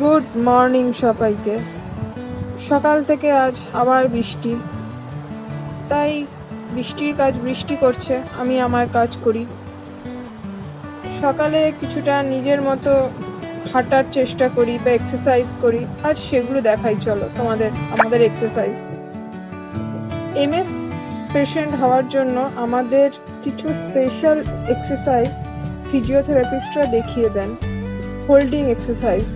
Good morning সবাইকে। সকাল থেকে আজ আবার বৃষ্টি। তাই বৃষ্টির কাজ বৃষ্টি করছে, আমি আমার কাজ করি। সকালে কিছুটা নিজের মতো হাঁটার চেষ্টা করি বা এক্সারসাইজ করি। আজ সেগুলো দেখাই, চলো তোমাদের, আমাদের এক্সারসাইজ এমএস পেশেন্ট হওয়ার জন্য আমাদের কিছু স্পেশাল এক্সারসাইজ ফিজিওথেরাপিস্টরা দেখিয়ে দেন। হোল্ডিং এক্সারসাইজ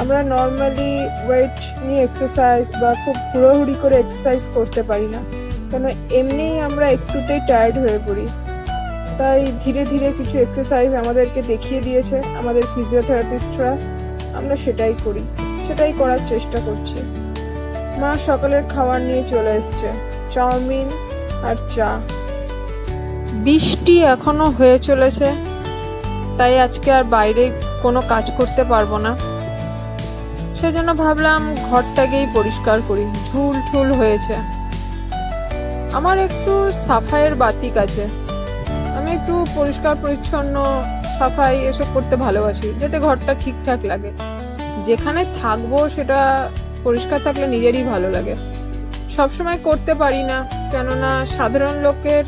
আমরা নর্মালি ওয়েট নিয়ে এক্সারসাইজ বা খুব হুড়োহুড়ি করে এক্সারসাইজ করতে পারি না। কেন এমনিই আমরা একটুতেই টায়ার্ড হয়ে পড়ি। তাই ধীরে ধীরে কিছু এক্সারসাইজ আমাদেরকে দেখিয়ে দিয়েছে, আমাদের ফিজিওথেরাপিস্টরা আমরা সেটাই করি, সেটাই করার চেষ্টা করছি। মা সকালের খাবার নিয়ে চলে এসছে, চাউমিন আর চা। বৃষ্টি এখনও হয়ে চলেছে, তাই আজকে আর বাইরে কোনো কাজ করতে পারব না। সেজন্য ভাবলাম ঘরটাকেই পরিষ্কার করি। ঝুল ঠুল হয়েছে। আমার একটু সাফাইয়ের বাতিক আছে। আমি একটু পরিষ্কার, পরিচ্ছন্ন, সাফাই এসব করতে ভালোবাসি, যাতে ঘরটা ঠিকঠাক লাগে। যেখানে থাকব সেটা পরিষ্কার থাকলে নিজেরই ভালো লাগে। সবসময় করতে পারি না, কেননা সাধারণ লোকের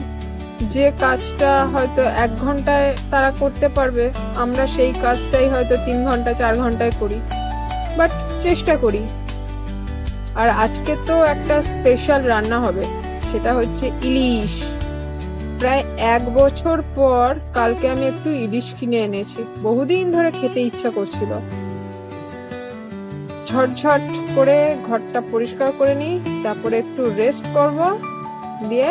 যে কাজটা হয়তো এক ঘন্টায় তারা করতে পারবে, আমরা সেই কাজটাই হয়তো তিন ঘণ্টা, চার ঘন্টায় করি। বাট চেষ্টা করি। আর আজকে তো একটা স্পেশাল রান্না হবে, সেটা হচ্ছে ইলিশ। প্রায় এক বছর পর কালকে আমি একটু ইলিশ কিনে এনেছি, বহুদিন ধরে খেতে ইচ্ছা করছিল। ঝটঝট করে ঘরটা পরিষ্কার করে নিই, তারপরে একটু রেস্ট করব, দিয়ে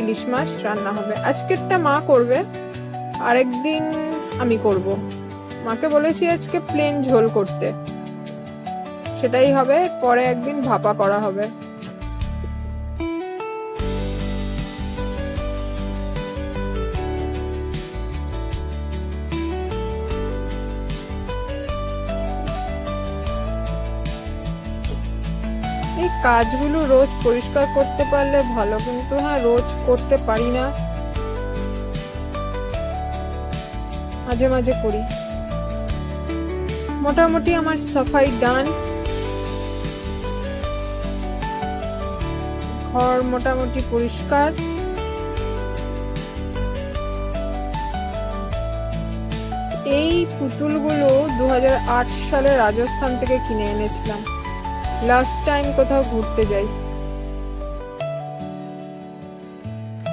ইলিশ মাছ রান্না হবে। আজকেরটা মা করবে, আরেকদিন আমি করব। মাকে বলেছি আজকে প্লেন ঝোল করতে। সেটাই হবে, পরে একদিন ভাপা করা হবে। এই কাজগুলো রোজ পরিষ্কার করতে পারলে ভালো, কিন্তু হ্যাঁ রোজ করতে পারি না। মাঝে মাঝে করি। মোটামুটি আমার সাফাই ডান। ঘর মোটামুটি পরিষ্কার। এই পুতুলগুলো দু হাজার আট সালে রাজস্থান থেকে কিনে এনেছিলাম। লাস্ট টাইম কোথাও ঘুরতে যাই।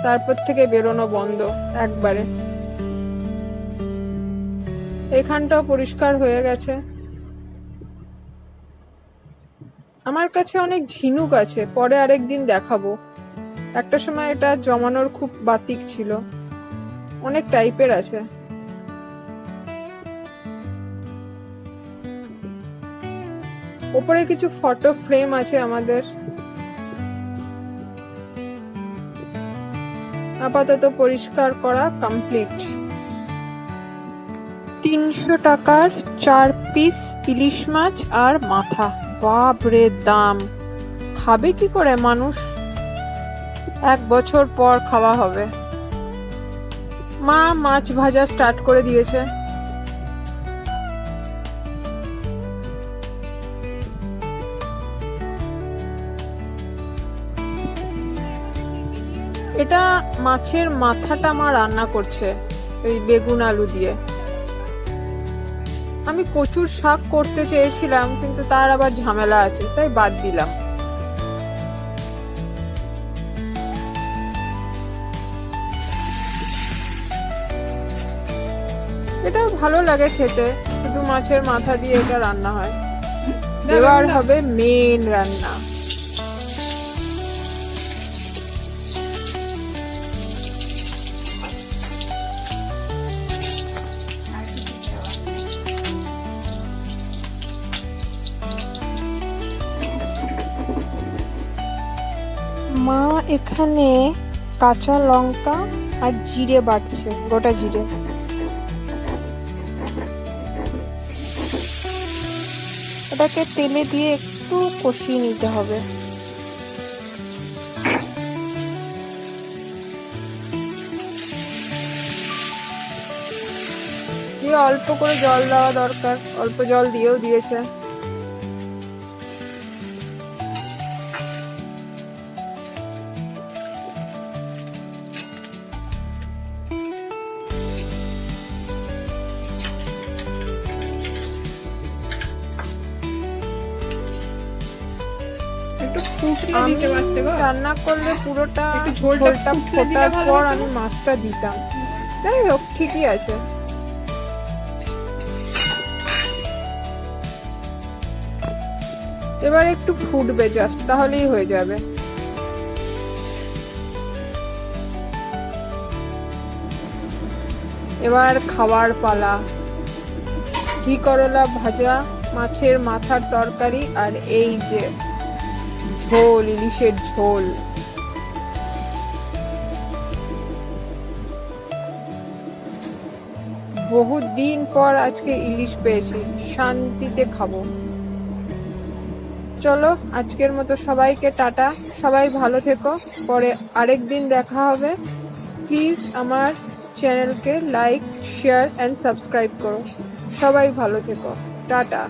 তারপর থেকে বেরোনো বন্ধ একবারে। এখানটাও পরিষ্কার হয়ে গেছে। আমার কাছে অনেক ঝিনুক আছে, পরে আরেকদিন দেখাবো। একটা সময় এটা জমানোর খুব বাতিক ছিল। অনেক টাইপের আছে। ওপরে কিছু ফটো ফ্রেম আছে আমাদের। আপাতত পরিষ্কার করা কমপ্লিট। তিনশো টাকার চার পিস ইলিশ মাছ আর মাথা। বাপরে দাম। খাবে কি করে মানুষ? এক বছর পর খাওয়া হবে। মা মাছ ভাজা স্টার্ট করে দিয়েছে। এটা মাছের মাথাটা মা রান্না করছে ওই বেগুন আলু দিয়ে। আমি কচুর শাক করতে চেয়েছিলাম কিন্তু তার আবার ঝামেলা আছে তাই বাদ দিলাম। এটা ভালো লাগে খেতে শুধু মাছের মাথা দিয়ে এটা রান্না হয়। এবার হবে মেন রান্না। মা এখানে কাঁচা লঙ্কা আর জিরে বাটছে, গোটা জিরে। এটাকে তেলে দিয়ে একটু কষিয়ে নিতে হবে। দিয়ে অল্প করে জল দেওয়া দরকার। অল্প জল দিয়েও দিয়েছে। ফুটলে দিতে পারতে গো রান্না করলে পুরোটা ঝোলটা ফোটার পর আমি মাছটা দিতাম। যাই হোক ঠিকই আছে। এবার একটু ফুটবে জাস্ট তাহলেই হয়ে যাবে। এবার খাবার পালা। ঘি করলা ভাজা মাছের মাথার তরকারি আর এই যে ঝোল, ইলিশের ঝোল। বহুত দিন পর আজকে ইলিশ পেয়েছি, শান্তিতে খাব। চলো, আজকের মতো সবাইকে টাটা, সবাই ভালো থেকো, পরে আরেক দিন দেখা হবে। প্লিজ আমার চ্যানেলকে লাইক, শেয়ার অ্যান্ড সাবস্ক্রাইব করো। সবাই ভালো থেকো, টাটা।